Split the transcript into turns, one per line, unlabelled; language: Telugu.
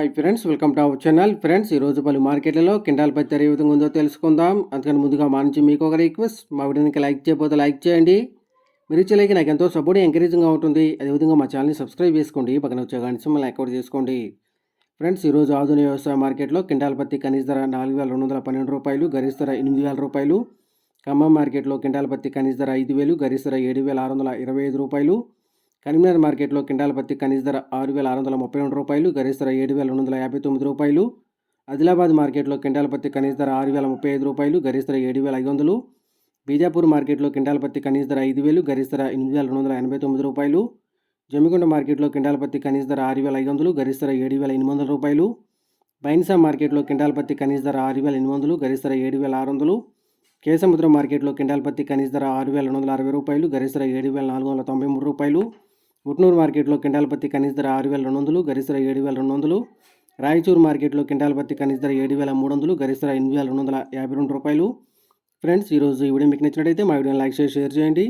Hi friends welcome to our channel friends ఈరోజు పలు మార్కెట్లలో కింటాల్ పత్తి ఏ విధంగా ఉందో తెలుసుకుందాం. అందుకని ముందుగా మా నుంచి మీకు ఒక రిక్వెస్ట్ మా వీడియోకి లైక్ చేయకపోతే లైక్ చేయండి. మీరు ఇచ్చే లైక్ నాకు ఎంతో సపోర్ట్ ఎంకరేజింగ్గా ఉంటుంది. అదేవిధంగా మా ఛానల్ని సబ్స్క్రైబ్ చేసుకోండి. పక్కన వచ్చే గంట సింబల్ యాక్టివేట్ చేసుకోండి. ఫ్రెండ్స్ ఈరోజు ఆధునిక వ్యవసాయ మార్కెట్లో కింటాల్ పత్తి కనీస ధర నాలుగు వేల రెండు వందల పన్నెండు రూపాయలు గరిష్ట ధర ఎనిమిది వేల రూపాయలు. ఖమ్మం మార్కెట్లో కింటాల్ పత్తి కనీస ధర ఐదు వేలు గరిష్ట ధర ఏడు వేల ఆరు వందల ఇరవై ఐదు రూపాయలు. కరీంనగర్ మార్కెట్లో కింటాల పత్తి కనీస ధర ఆరు వేల ఆరు వందల ముప్పై రెండు రూపాయలు గరిష్ట ధర ఏడు వేల రెండు వందల యాభై తొమ్మిది రూపాయలు ఆదిలాబాద్ మార్కెట్లో కింటాల పత్తి కనీస ధర ఆరు వేల ముప్పై ఐదు రూపాయలు గరిష్ట ధర ఏడు వేల ఐదు వందలు బీజాపూర్ మార్కెట్లో కింటాల పత్తి కనీస ధర ఐదు వేలు గరిష్ట ధర ఎనిమిది వేల రెండు వందల ఎనభై తొమ్మిది రూపాయలు జమ్మికొండ మార్కెట్లో కింటాల పత్తి కనీస ధర ఆరు వేల ఐదు వందలు గరిష్ట ధర ఏడు వేల ఎనిమిది వందల రూపాయలు బైన్సా మార్కెట్లో కింటాల పత్తి కనీస ధర ఆరు వేల ఎనిమిది వందలు గరిష్ట ధర ఏడు వేల ఆరు వందలు కేసముద్రం మార్కెట్లో కింటాల పత్తి కనీస ధర ఆరు వేల రెండు వందల అరవై రూపాయలు గరిష్ట ధర ఏడు వేల నాలుగు వందల తొంభై మూడు రూపాయలు ఉట్నూరు మార్కెట్లో కింటాల పత్తి కనీస ధర ఆరు వేల రెండు వందలు గరిష్ట ఏడు వేల రెండు వందలు. రాయచూరు మార్కెట్లో కింటాల పత్తి కనీస ధర ఏడు వేల మూడు వందలు గరిష్ట ఎనిమిది వేల రెండు వందల యాభై రెండు రూపాయలు. ఫ్రెండ్స్ ఈరోజు ఈ వీడియో మీకు నచ్చినట్టయితే మా వీడియోని లైక్ చేసి షేర్ చేయండి.